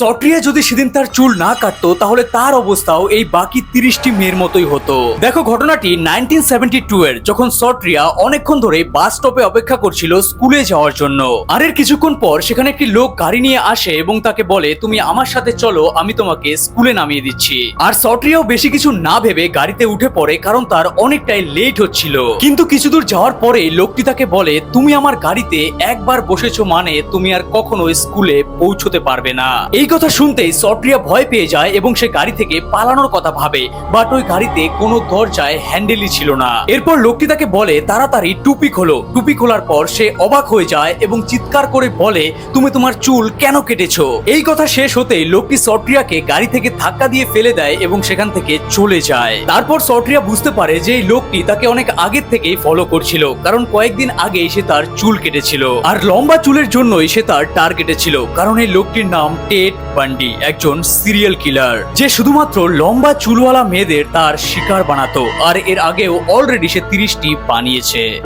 সটরিয়া যদি সেদিন তার চুল না কাটতো, তাহলে তার অবস্থাও এই বাকি তিরিশটি মেয়ের মতোই হতো। দেখো ঘটনাটি নাইনটিন সেভেন্টি টু এর, যখন সটরিয়া অনেকক্ষণ ধরে বাস স্টপে অপেক্ষা করছিল স্কুলে যাওয়ার জন্য। আর এর কিছুক্ষণ পর সেখানে একটি লোক গাড়ি নিয়ে আসে এবং তাকে বলে, তুমি আমার সাথে চলো, আমি তোমাকে স্কুলে নামিয়ে দিচ্ছি। আর সটরিয়াও বেশি কিছু না ভেবে গাড়িতে উঠে পড়ে, কারণ তার অনেকটাই লেট হচ্ছিল। কিন্তু কিছু দূর যাওয়ার পরে লোকটি তাকে বলে, তুমি আমার গাড়িতে একবার বসেছো মানে তুমি আর কখনো স্কুলে পৌঁছতে পারবে না। এই কথা শুনতেই সটরিয়া ভয় পেয়ে যায় এবং সে গাড়ি থেকে পালানোর কথা ভাবে বাট ওই গাড়িতে কোনো দরজায় হ্যান্ডেলই ছিল না। এরপর লোকটি তাকে বলে, তাড়াতাড়ি টুপি খোলো। টুপি খোলার পর সে অবাক হয়ে যায় এবং চিৎকার করে বলে, তুমি তোমার চুল কেন কেটেছো? এই কথা শেষ হতেই লোকটি সটরিয়াকে গাড়ি থেকে ধাক্কা দিয়ে ফেলে দেয় এবং সেখান থেকে চলে যায়। তারপর সটরিয়া বুঝতে পারে যে এই লোকটি তাকে অনেক আগের থেকেই ফলো করছিল, কারণ কয়েকদিন আগে সে তার চুল কেটেছিল। আর লম্বা চুলের জন্যই সে তার টার্গেটে ছিল, কারণ এই লোকটির নাম টেড বান্ডি একজন সিরিয়াল কিলার যে শুধুমাত্র লম্বা চুলওয়ালা মেয়েদের তার শিকার বানাতো, আর এর আগেও অলরেডি সে তিরিশটি বানিয়েছে।